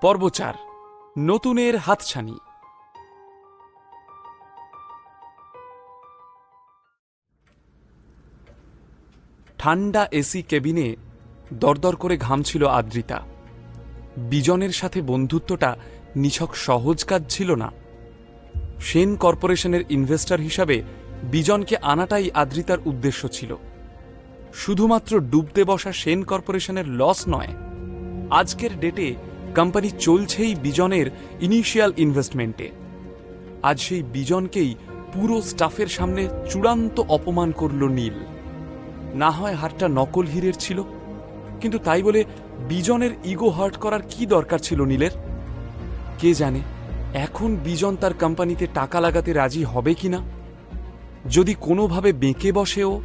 পর্ব চার, নতুনের হাতছানি। ঠান্ডা এসি কেবিনে দরদর করে ঘামছিল আদ্রিতা। বিজনের সাথে বন্ধুত্বটা নিছক সহজ কাজ ছিল না। সেন কর্পোরেশনের ইনভেস্টর হিসাবে বিজনকে আনাটাই আদ্রিতার উদ্দেশ্য ছিল। শুধুমাত্র ডুবতে বসা সেন কর্পোরেশনের লস নয়, আজকের ডেটে কোম্পানি চলছেই বিজনের ইনিশিয়াল ইনভেস্টমেন্টে আজ সেই বিজনকেই পুরো স্টাফের সামনে চূড়ান্ত অপমান করল নীল। না হয় হারটা নকল হীরের ছিল, কিন্তু তাই বলে বিজনের ইগো হার্ট করার কি দরকার ছিল নীলের? কে জানে, এখন বিজন তার কোম্পানিতে টাকা লাগাতে রাজি হবে কিনা? যদি কোনোভাবে বেঁকে বসেও,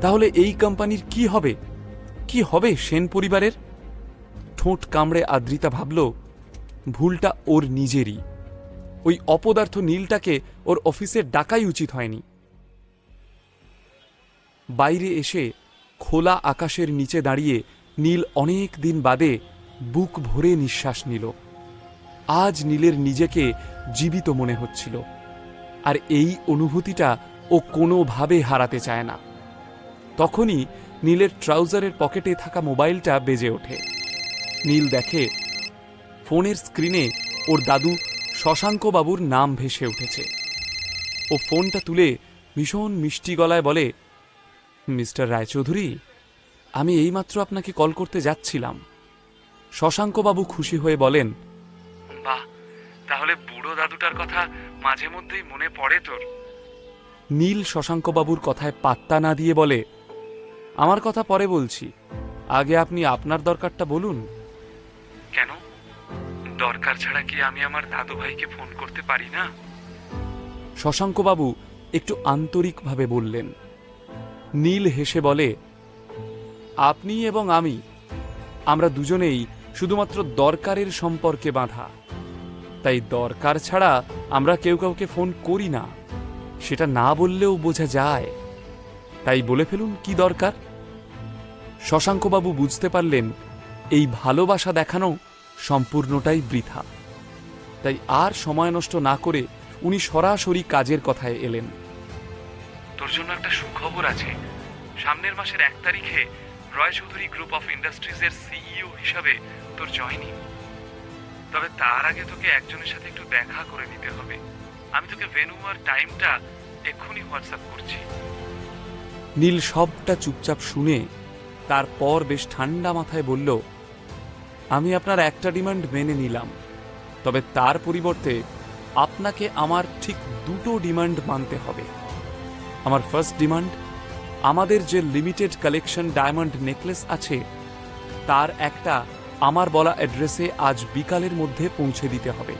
তাহলে এই কোম্পানির কি হবে? কি হবে সেন পরিবারের? ঠোঁট কামড়ে আদ্রিতা ভাবল, ভুলটা ওর নিজেরই। ওই অপদার্থ নীলটাকে ওর অফিসের ডাকাই উচিত হয়নি। বাইরে এসে খোলা আকাশের নিচে দাঁড়িয়ে নীল অনেক দিন বাদে বুক ভরে নিঃশ্বাস নিল। আজ নীলের নিজেকে জীবিত মনে হচ্ছিল, আর এই অনুভূতিটা ও কোনোভাবে হারাতে চায় না। তখনই নীলের ট্রাউজারের পকেটে থাকা মোবাইলটা বেজে ওঠে। নীল দেখে ফোনের স্ক্রিনে ওর দাদু শশাঙ্কবাবুর নাম ভেসে উঠেছে। ও ফোনটা তুলে ভীষণ মিষ্টি গলায় বলে মিস্টার রায়চৌধুরী আমি এইমাত্র আপনাকে কল করতে যাচ্ছিলাম। শশাঙ্কবাবু খুশি হয়ে বলেন বাহ তাহলে বুড়ো দাদুটার কথা মাঝে মধ্যেই মনে পড়ে তোর। নীল শশাঙ্কবাবুর কথায় পাত্তা না দিয়ে বলে আমার কথা পরে বলছি। আগে আপনি আপনার দরকারটা বলুন। দরকার ছাড়া কি আমি আমার দাদু ভাইকে ফোন করতে পারি না? শশাঙ্কবাবু একটু আন্তরিকভাবে বললেন, নীল হেসে বলে, আপনি এবং আমি, আমরা দুজনেই শুধুমাত্র দরকারের সম্পর্কে বাঁধা। তাই দরকার ছাড়া আমরা কেউ কাউকে ফোন করি না, সেটা না বললেও বোঝা যায়। তাই বলে ফেলুন কি দরকার? শশাঙ্কবাবু বুঝতে পারলেন, এই ভালোবাসা দেখানো সম্পূর্ণটাই বৃথা। তাই আর সময় নষ্ট না করে উনি সরাসরি কাজের কথায় এলেন। তোর জন্য একটা সুখবর আছে। সামনের মাসের এক তারিখে রয় চৌধুরী গ্রুপ অফ ইন্ডাস্ট্রিজের সিইও হিসাবে তোর জয়নিং তবে তার আগে তোকে একজনের সাথে একটু দেখা করে নিতে হবে। আমি তোকে ভেনু আর টাইমটা এক্ষুনি হোয়াটসঅ্যাপ করছি। নীল সবটা চুপচাপ শুনে তারপর বেশ ঠান্ডা মাথায় বলল আমি আপনার একটা ডিমান্ড মেনে নিলাম। তবে তার পরিবর্তে আপনাকে আমার ঠিক দুটো ডিমান্ড মানতে হবে। আমার ফার্স্ট ডিমান্ড, আমাদের যে লিমিটেড কালেকশন ডায়মন্ড নেকলেস আছে, তার একটা আমার বলা অ্যাড্রেসে আজ বিকালের মধ্যে পৌঁছে দিতে হবে।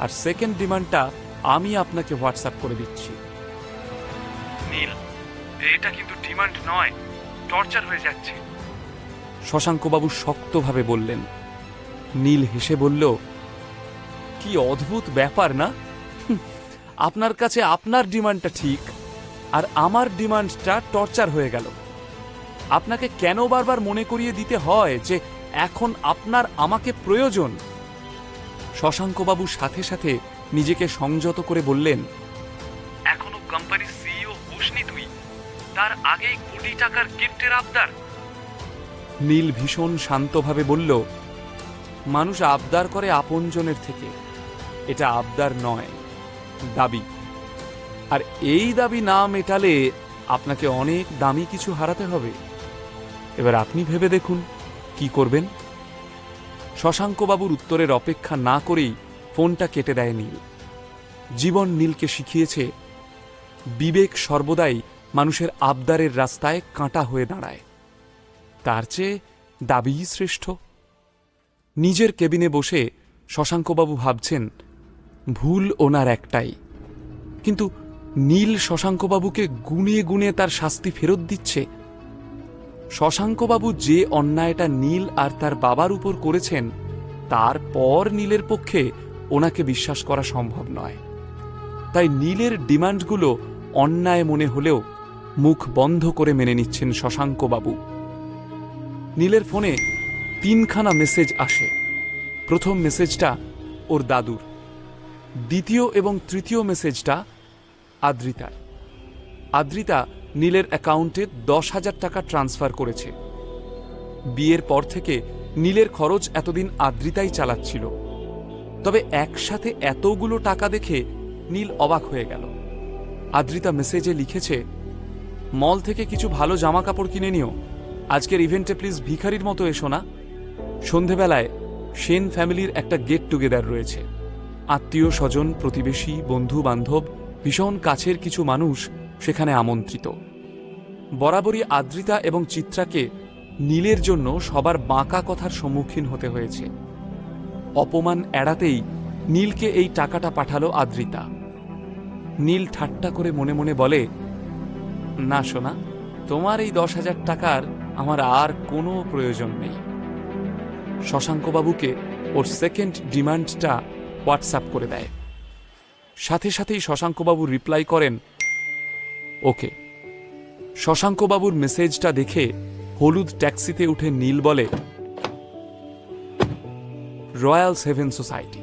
আর সেকেন্ড ডিমান্ডটা আমি আপনাকে হোয়াটসঅ্যাপ করে দিচ্ছি। নীল এটা কিন্তু ডিমান্ড নয়, টর্চার হয়ে যাচ্ছে। শশাঙ্কবাবু শক্তভাবে বললেন, নীল হেসে বলল, কি অদ্ভুত ব্যাপার না? আপনার কাছে আপনার ডিমান্ডটা ঠিক, আর আমার ডিমান্ডটা টর্চার হয়ে গেল। আপনাকে কেন বারবার মনে করিয়ে দিতে হয় যে এখন আপনার আমাকে প্রয়োজন? শশাঙ্কবাবু সাথে সাথে নিজেকে সংযত করে বললেন, এখনও কোম্পানির সিইও হোসনি তুই। তার আগেই কোটি টাকার গিফটের আবদার। নীল ভীষণ শান্তভাবে বলল, মানুষ আবদার করে আপনজনের থেকে। এটা আবদার নয়, দাবি। আর এই দাবি না মেটালে আপনাকে অনেক দামি কিছু হারাতে হবে। এবার আপনি ভেবে দেখুন, কি করবেন? শশাঙ্কবাবুর উত্তরের অপেক্ষা না করেই ফোনটা কেটে দেয় নীল। জীবন নীলকে শিখিয়েছে, বিবেক সর্বদাই মানুষের আবদারের রাস্তায় কাঁটা হয়ে দাঁড়ায়। তার চেয়ে দাবিই শ্রেষ্ঠ। নিজের কেবিনে বসে শশাঙ্কবাবু ভাবছেন, ভুল ওনার একটাই। কিন্তু নীল শশাঙ্কবাবুকে গুনে গুনে তার শাস্তি ফেরত দিচ্ছে। শশাঙ্কবাবু যে অন্যায়টা নীল আর তার বাবার উপর করেছেন তারপর নীলের পক্ষে ওনাকে বিশ্বাস করা সম্ভব নয়। তাই নীলের ডিমান্ডগুলো অন্যায় মনে হলেও মুখ বন্ধ করে মেনে নিচ্ছেন শশাঙ্কবাবু। নীলের ফোনে তিনখানা মেসেজ আসে। প্রথম মেসেজটা ওর দাদুর। দ্বিতীয় এবং তৃতীয় মেসেজটা আদ্রিতার। আদ্রিতা নীলের অ্যাকাউন্টে দশ হাজার টাকা ট্রান্সফার করেছে। বিয়ের পর থেকে নীলের খরচ এতদিন আদ্রিতাই চালাচ্ছিল। তবে একসাথে এতগুলো টাকা দেখে নীল অবাক হয়ে গেল। আদ্রিতা মেসেজে লিখেছে, মল থেকে কিছু ভালো জামা কাপড় কিনে নিও আজকের ইভেন্টে প্লিজ ভিখারির মতো এসো না। সন্ধেবেলায় সেন ফ্যামিলির একটা গেট টুগেদার রয়েছে। আত্মীয় স্বজন, প্রতিবেশী বন্ধু বান্ধব ভীষণ কাছের কিছু মানুষ সেখানে আমন্ত্রিত। বরাবরই আদ্রিতা এবং চিত্রাকে নীলের জন্য সবার বাঁকা কথার সম্মুখীন হতে হয়েছে। অপমান এড়াতেই নীলকে এই টাকাটা পাঠালো আদ্রিতা। নীল ঠাট্টা করে মনে মনে বলে, না সোনা, তোমার এই দশ হাজার টাকার আমার আর কোনো প্রয়োজন নেই। শশাঙ্কবাবুকে ওর সেকেন্ড ডিমান্ডটা হোয়াটসঅ্যাপ করে দেয়। সাথে সাথেই শশাঙ্কবাবু রিপ্লাই করেন, ওকে। শশাঙ্কবাবুর মেসেজটা দেখে হলুদ ট্যাক্সিতে উঠে নীল বলে রয়্যাল সেভেন সোসাইটি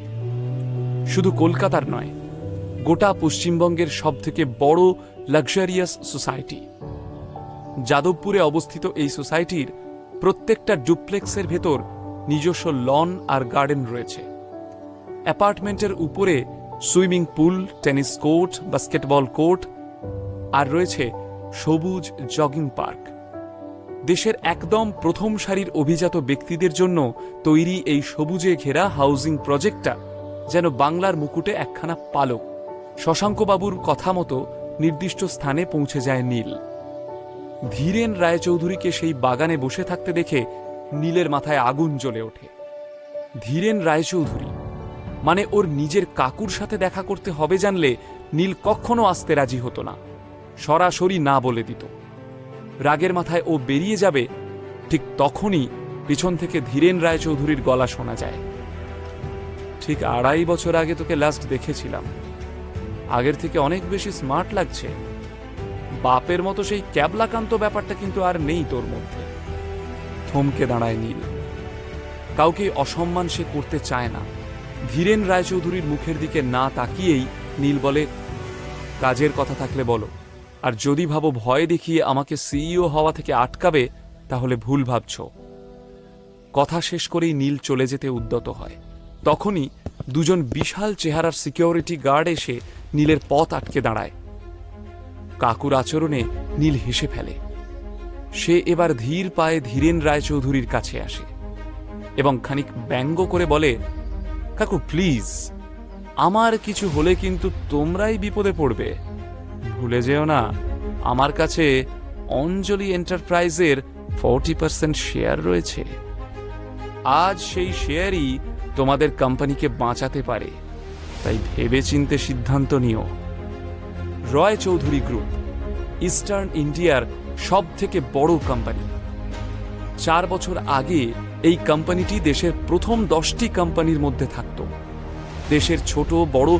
শুধু কলকাতার নয়, গোটা পশ্চিমবঙ্গের সবথেকে বড় লাক্সারিয়াস সোসাইটি যাদবপুরে অবস্থিত এই সোসাইটির প্রত্যেকটা ডুপ্লেক্সের ভেতর নিজস্ব লন আর গার্ডেন রয়েছে। অ্যাপার্টমেন্টের উপরে swimming pool, tennis court, basketball court আর রয়েছে সবুজ জগিং পার্ক। দেশের একদম প্রথম সারির অভিজাত ব্যক্তিদের জন্য তৈরি এই সবুজে ঘেরা হাউজিং প্রজেক্টটা যেন বাংলার মুকুটে একখানা পালক, শশাঙ্কবাবুর কথা মতো নির্দিষ্ট স্থানে পৌঁছে যায় নীল। ধীরেন রায়চৌধুরীকে সেই বাগানে বসে থাকতে দেখে নীলের মাথায় আগুন জ্বলে ওঠে। ধীরেন রায়চৌধুরী মানে ওর নিজের কাকুর সাথে দেখা করতে হবে জানলে নীল কখনো আসতে রাজি হতো না, সরাসরি না বলে দিত। রাগের মাথায় ও বেরিয়ে যাবে, ঠিক তখনই পিছন থেকে ধীরেন রায়চৌধুরীর গলা শোনা যায়। ঠিক আড়াই বছর আগে তোকে লাস্ট দেখেছিলাম। আগের থেকে অনেক বেশি স্মার্ট লাগছে। বাপের মতো সেই ক্যাবলাকান্ত ব্যাপারটা কিন্তু আর নেই তোর মধ্যে। থমকে দাঁড়ায় নীল। কাউকে অসম্মান সে করতে চায় না। ধীরেন রায়চৌধুরীর মুখের দিকে না তাকিয়েই নীল বলে, কাজের কথা থাকলে বলো। আর যদি ভাবো ভয় দেখিয়ে আমাকে সিইও হওয়া থেকে আটকাবে, তাহলে ভুল ভাবছ। কথা শেষ করেই নীল চলে যেতে উদ্যত হয়। তখনই দুজন বিশাল চেহারার সিকিউরিটি গার্ড এসে নীলের পথ আটকে দাঁড়ায়। কাকুর আচরণে নীল হেসে ফেলে। সে এবার ধীর পায়ে ধীরেন রায়চৌধুরীর কাছে আসে এবং খানিক ব্যঙ্গ করে বলে, কাকু, প্লিজ, আমার কিছু হলে কিন্তু তোমরাই বিপদে পড়বে। ভুলে যেও না, আমার কাছে অঞ্জলি এন্টারপ্রাইজের ফোরটি পার্সেন্ট শেয়ার রয়েছে। আজ সেই শেয়ারই তোমাদের কোম্পানিকে বাঁচাতে পারে। তাই ভেবেচিন্তে সিদ্ধান্ত নিও। রয় চৌধুরী গ্রুপ, ইস্টার্ন ইন্ডিয়ার সব থেকে বড় কোম্পানি চার বছর আগে এই কোম্পানিটি দেশের প্রথম দশটি কোম্পানির মধ্যে থাকত। দেশের ছোট, বড়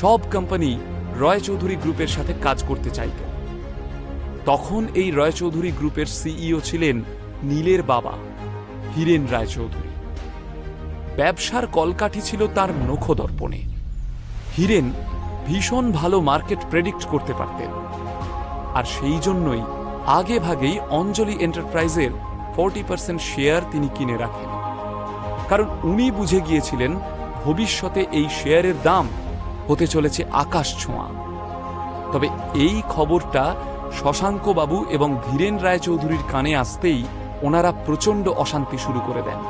সব কোম্পানি রয় চৌধুরী গ্রুপের সাথে কাজ করতে চাইত। তখন এই রয় চৌধুরী গ্রুপের সিইও ছিলেন নীলের বাবা, হীরেন রায়চৌধুরী ব্যবসার কলকাঠি ছিল তার নখদর্পণে। হীরেন ভীষণ ভালো মার্কেট প্রেডিক্ট করতে পারতেন। আর সেই জন্যই আগে ভাগেই অঞ্জলি এন্টারপ্রাইজের ফোরটি পার্সেন্ট শেয়ার তিনি কিনে রাখেন। কারণ উনি বুঝে গিয়েছিলেন ভবিষ্যতে এই শেয়ারের দাম হতে চলেছে আকাশ ছোঁয়া। তবে এই খবরটা শশাঙ্ক বাবু এবং ধীরেন রায়চৌধুরীর কানে আসতেই ওনারা প্রচণ্ড অশান্তি শুরু করে দেন।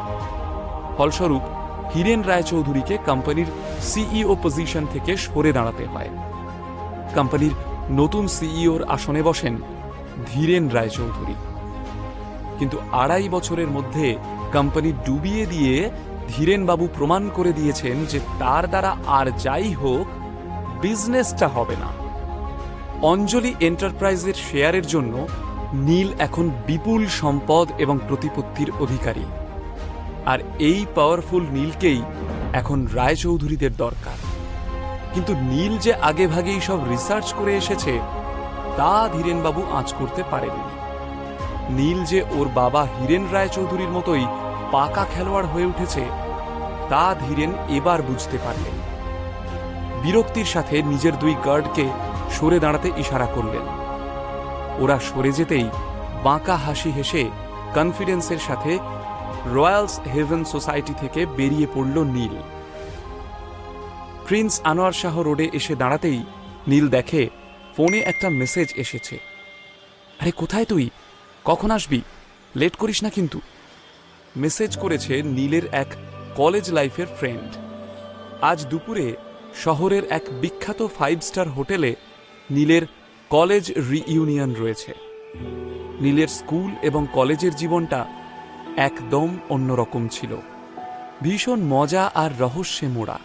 ফলস্বরূপ হীরেন রায়চৌধুরীকে কোম্পানির সিইও পজিশন থেকে সরে দাঁড়াতে হয়। কোম্পানির নতুন সিইওর আসনে বসেন ধীরেন রায়চৌধুরী। কিন্তু আড়াই বছরের মধ্যে কোম্পানি ডুবিয়ে দিয়ে ধীরেনবাবু প্রমাণ করে দিয়েছেন যে তার দ্বারা আর যাই হোক, বিজনেসটা হবে না। অঞ্জলি এন্টারপ্রাইজের শেয়ারের জন্য নীল এখন বিপুল সম্পদ এবং প্রতিপত্তির অধিকারী। আর এই পাওয়ারফুল নীলকেই এখন রায়চৌধুরীদের দরকার। কিন্তু নীল যে আগে ভাগেই সব রিসার্চ করে এসেছে, তা ধীরেনবাবু আঁচ করতে পারেননি। নীল যে ওর বাবা হীরেন রায়চৌধুরীর মতোই পাকা খেলোয়াড় হয়ে উঠেছে, তা ধীরেন এবার বুঝতে পারলেন। বিরক্তির সাথে নিজের দুই গার্ডকে সরে দাঁড়াতে ইশারা করলেন। ওরা সরে যেতেই বাঁকা হাসি হেসে কনফিডেন্সের সাথে রয়্যালস হেভেন সোসাইটি থেকে বেরিয়ে পড়ল নীল। প্রিন্স আনোয়ার শাহ রোডে এসে দাঁড়াতেই নীল দেখে, ফোনে একটা মেসেজ এসেছে। আরে, কোথায় তুই? কখন আসবি? লেট করিস না কিন্তু? মেসেজ করেছে নীলের এক কলেজ লাইফের ফ্রেন্ড। আজ দুপুরে শহরের এক বিখ্যাত ফাইভ স্টার হোটেলে নীলের কলেজ রিইউনিয়ন রয়েছে। নীলের স্কুল এবং কলেজের জীবনটা একদম অন্যরকম ছিল। ভীষণ মজা আর রহস্যে মোড়া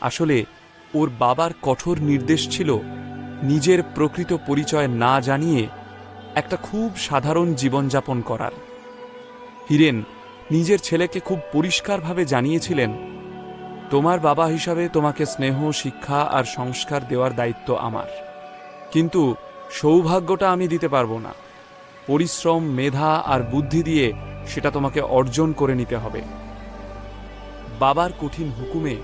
আসলে, ওর বাবার কঠোর নির্দেশ ছিল নিজের প্রকৃত পরিচয় না জানিয়ে একটা খুব সাধারণ জীবনযাপন করার। হিরেন নিজের ছেলেকে খুব পরিষ্কারভাবে জানিয়েছিলেন, তোমার বাবা হিসাবে তোমাকে স্নেহ, শিক্ষা আর সংস্কার দেওয়ার দায়িত্ব আমার। কিন্তু সৌভাগ্যটা আমি দিতে পারব না। পরিশ্রম, মেধা আর বুদ্ধি দিয়ে সেটা তোমাকে অর্জন করে নিতে হবে। বাবার কঠিন হুকুমে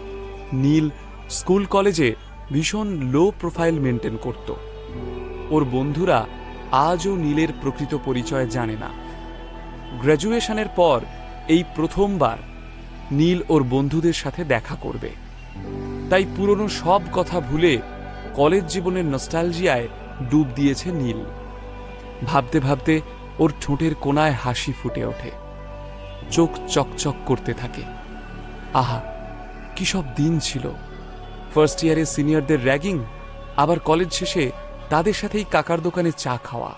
নীল স্কুল কলেজে ভীষণ লো প্রোফাইল মেনটেন করত। ওর বন্ধুরা আজও নীলের প্রকৃত পরিচয় জানে না। গ্র্যাজুয়েশনের পর এই প্রথমবার নীল ওর বন্ধুদের সাথে দেখা করবে। তাই পুরনো সব কথা ভুলে কলেজ জীবনের নস্টালজিয়ায় ডুব দিয়েছে নীল। ভাবতে ভাবতে ওর ঠোঁটের কোনায় হাসি ফুটে ওঠে। চোখ চকচক করতে থাকে। আহা, কি সব দিন ছিল। ফার্স্ট ইয়ারে সিনিয়রদের র্যাগিং আবার কলেজ শেষে তাদের সাথেই কাকার দোকানে চা খাওয়া।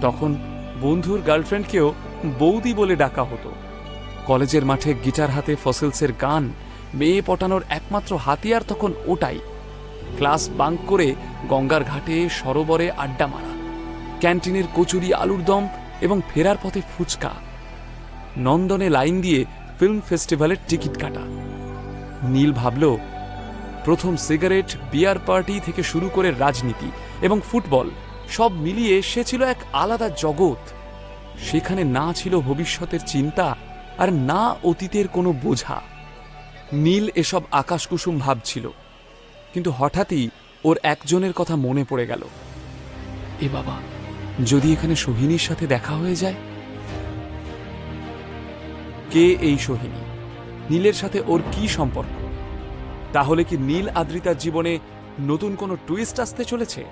তখন বন্ধুর গার্লফ্রেন্ডকেও বৌদি বলে ডাকা হতো। কলেজের মাঠে গিটার হাতে ফসেলসের গান, মেয়ে পটানোর একমাত্র হাতিয়ার তখন ওটাই। ক্লাস বাঙ্ক করে গঙ্গার ঘাটে সরোবরে আড্ডা মারা। ক্যান্টিনের কচুরি আলুর দম এবং ফেরার পথে ফুচকা। নন্দনে লাইন দিয়ে ফিল্ম ফেস্টিভ্যালের টিকিট কাটা। নীল ভাবল, প্রথম সিগারেট, বিয়ার পার্টি থেকে শুরু করে রাজনীতি এবং ফুটবল, সব মিলিয়ে সে ছিল এক আলাদা জগৎ। সেখানে না ছিল ভবিষ্যতের চিন্তা আর না অতীতের কোনো বোঝা। নীল এসব আকাশকুসুম ভাবছিল, কিন্তু হঠাৎই ওর একজনের কথা মনে পড়ে গেল। এ বাবা যদি এখানে সোহিনীর সাথে দেখা হয়ে যায়? কে এই সোহিনী? নীলের সাথে ওর কি সম্পর্ক? তাহলে কি নীল আদ্রিতার জীবনে নতুন কোনো টুইস্ট আসতে চলেছে?